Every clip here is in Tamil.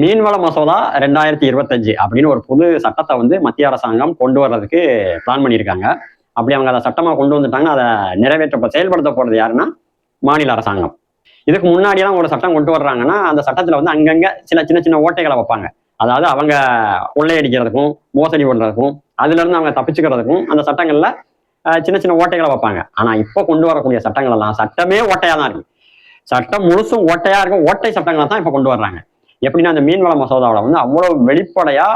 மீன்வள மசோதா ரெண்டாயிரத்தி இருபத்தஞ்சு அப்படின்னு ஒரு புது சட்டத்தை வந்து மத்திய அரசாங்கம் கொண்டு வர்றதுக்கு பிளான் பண்ணியிருக்காங்க. அப்படி அவங்க அதை சட்டமா கொண்டு வந்துட்டாங்கன்னா அதை நிறைவேற்ற செயல்படுத்த போறது யாருன்னா மாநில அரசாங்கம். இதுக்கு முன்னாடியெல்லாம் ஒரு சட்டம் கொண்டு வர்றாங்கன்னா அந்த சட்டத்துல வந்து அங்கங்க சில சின்ன சின்ன ஓட்டைகளை வைப்பாங்க. அதாவது அவங்க கொள்ளையடிக்கிறதுக்கும் மோசடி பண்றதுக்கும் அதுல இருந்து அவங்க தப்பிச்சுக்கிறதுக்கும் அந்த சட்டங்கள்ல சின்ன சின்ன ஓட்டைகளை வைப்பாங்க. ஆனா இப்போ கொண்டு வரக்கூடிய சட்டங்கள் எல்லாம் சட்டமே ஓட்டையா தான் இருக்கு. சட்டம் முழுசும் ஓட்டையா இருக்கும். ஓட்டை சட்டங்களை தான் இப்போ கொண்டு வர்றாங்க. எப்படின்னா அந்த மீன்வள மசோதாவில் வந்து அவ்வளவு வெளிப்படையா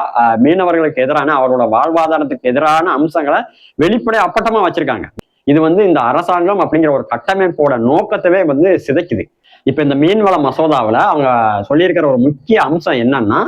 மீனவர்களுக்கு எதிரான அவரோட வாழ்வாதாரத்துக்கு எதிரான அம்சங்களை வெளிப்படையா அப்பட்டமா வச்சிருக்காங்க. இது வந்து இந்த அரசாங்கம் அப்படிங்கிற ஒரு கட்டமைப்போட நோக்கத்தவே வந்து சிதைக்குது. இப்ப இந்த மீன்வள மசோதாவில் அவங்க சொல்லியிருக்கிற ஒரு முக்கிய அம்சம் என்னன்னா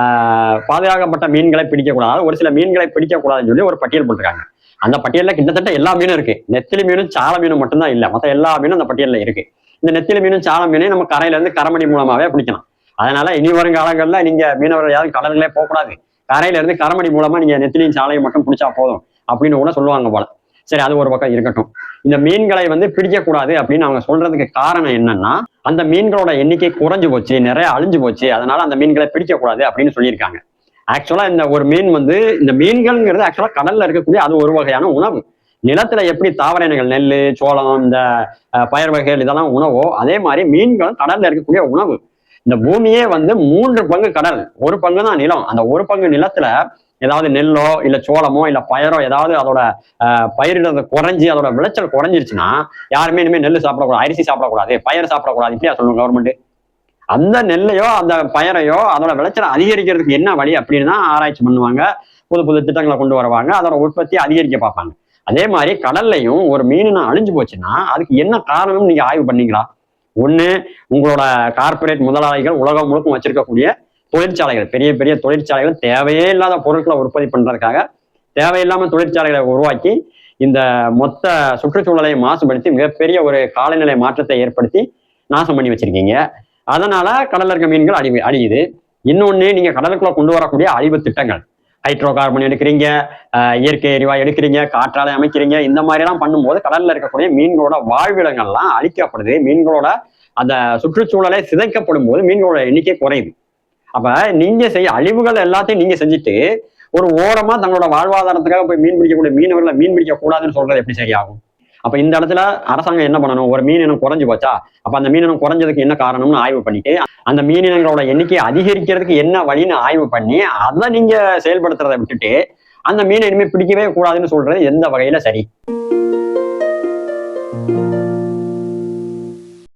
ஆஹ், பாதுகாக்கப்பட்ட மீன்களை பிடிக்கக்கூடாது ஒரு சில மீன்களை பிடிக்கக்கூடாதுன்னு சொல்லி ஒரு பட்டியல் போட்டிருக்காங்க. அந்த பட்டியல்ல கிட்டத்தட்ட எல்லா மீனும் இருக்கு. நெத்திலி மீனும் சால மீனும் மட்டும்தான் இல்ல. மற்ற எல்லா மீனும் அந்த பட்டியல்ல இருக்கு. இந்த நெத்திலி மீனும் சால மீனையும் நம்ம கரையில இருந்து கரமடி மூலமாவே பிடிக்கலாம். அதனால இனி வரும் காலங்கள்ல நீங்க மீனவர்கள் யாரும் கடல்களே போகக்கூடாது. கரையில இருந்து கரமணி மூலமா நீங்க நெத்திலியும் சாலையும் மட்டும் பிடிச்சா போதும் அப்படின்னு கூட சொல்லுவாங்க போல. சரி அது ஒரு பக்கம் இருக்கட்டும். இந்த மீன்களை வந்து பிடிக்கக்கூடாது அப்படின்னு அவங்க சொல்றதுக்கு காரணம் என்னன்னா அந்த மீன்களோட எண்ணிக்கை குறைஞ்சு போச்சு நிறைய அழிஞ்சு போச்சு அதனால அந்த மீன்களை பிடிக்கக்கூடாது அப்படின்னு சொல்லியிருக்காங்க. ஆக்சுவலா இந்த ஒரு மீன் வந்து இந்த மீன்கள்ங்கிறது ஆக்சுவலா கடல்ல இருக்கக்கூடிய அது ஒரு வகையான உணவு. நிலத்துல எப்படி தாவர இனங்கள் நெல் சோளம் இந்த பயிர் வகைகள் இதெல்லாம் உணவோ அதே மாதிரி மீன்களும் கடல்ல இருக்கக்கூடிய உணவு. இந்த பூமியே வந்து மூன்று பங்கு கடல். ஒரு பங்கு தான் நிலம். அந்த ஒரு பங்கு நிலத்துல ஏதாவது நெல்லோ இல்ல சோளமோ இல்ல பயரோ ஏதாவது அதோட பயிரிடுறது குறைஞ்சி அதோட விளைச்சல் குறைஞ்சிருச்சுன்னா யாருமே இனிமேல் நெல் சாப்பிடக்கூடாது அரிசி சாப்பிடக்கூடாது பயிர் சாப்பிடக்கூடாது இப்படியா சொல்லுங்க கவர்மெண்ட் அந்த நெல்லையோ அந்த பயரையோ அதோட விளைச்சலை அதிகரிக்கிறதுக்கு என்ன வழி அப்படின்னு தான் ஆராய்ச்சி பண்ணுவாங்க. புது புது திட்டங்களை கொண்டு வருவாங்க. அதோட உற்பத்தி அதிகரிக்க பார்ப்பாங்க. அதே மாதிரி கடல்லையும் ஒரு மீன் அழிஞ்சு போச்சுன்னா அதுக்கு என்ன காரணம் நீங்க ஆய்வு பண்ணீங்களா? ஒன்று உங்களோட கார்ப்பரேட் முதலாளிகள் உலகம் முழுக்கும் வச்சிருக்கக்கூடிய தொழிற்சாலைகள். பெரிய பெரிய தொழிற்சாலைகள் தேவையே இல்லாத பொருட்களை உற்பத்தி பண்ணுறதுக்காக தேவையில்லாமல் தொழிற்சாலைகளை உருவாக்கி இந்த மொத்த சுற்றுச்சூழலை மாசுபடுத்தி மிகப்பெரிய ஒரு காலநிலை மாற்றத்தை ஏற்படுத்தி நாசம் பண்ணி வச்சிருக்கீங்க. அதனால கடல்ல இருக்க மீன்கள் அழி அழியுது. இன்னொன்று நீங்க கடலுக்குள்ள கொண்டு வரக்கூடிய அழிவு திட்டங்கள். ஹைட்ரோ கார்பன் எடுக்கிறீங்க இயற்கை எரிவாயு எடுக்கிறீங்க காற்றாலை அமைக்கிறீங்க இந்த மாதிரிலாம் பண்ணும்போது கடல்ல இருக்கக்கூடிய மீன்களோட வாழ்விடங்கள்லாம் அழிக்கப்படுது. மீன்களோட அந்த சுற்றுச்சூழலை சிதைக்கப்படும் போது மீன்களோட எண்ணிக்கை குறையுது. அப்ப நீங்க செய்ய அழிவுகள் எல்லாத்தையும் நீங்க செஞ்சுட்டு ஒரு ஓரமா தங்களோட வாழ்வாதாரத்துக்காக போய் மீன் பிடிக்கக்கூடிய மீனவர்களை மீன் பிடிக்க கூடாதுன்னு சொல்றது எப்படி சரியாகும்? அப்ப இந்த இடத்துல அரசாங்கம் என்ன பண்ணணும்? ஒரு மீன் இனம் குறைஞ்சு போச்சா? அப்ப அந்த மீன் இனம் குறைஞ்சதுக்கு என்ன காரணம்னு ஆய்வு பண்ணிட்டு அந்த மீனினங்களோட எண்ணிக்கையை அதிகரிக்கிறதுக்கு என்ன வழின்னு ஆய்வு பண்ணி அதை நீங்க செயல்படுத்துறதை விட்டுட்டு அந்த மீனை இனிமே பிடிக்கவே கூடாதுன்னு சொல்றது எந்த வகையில சரி?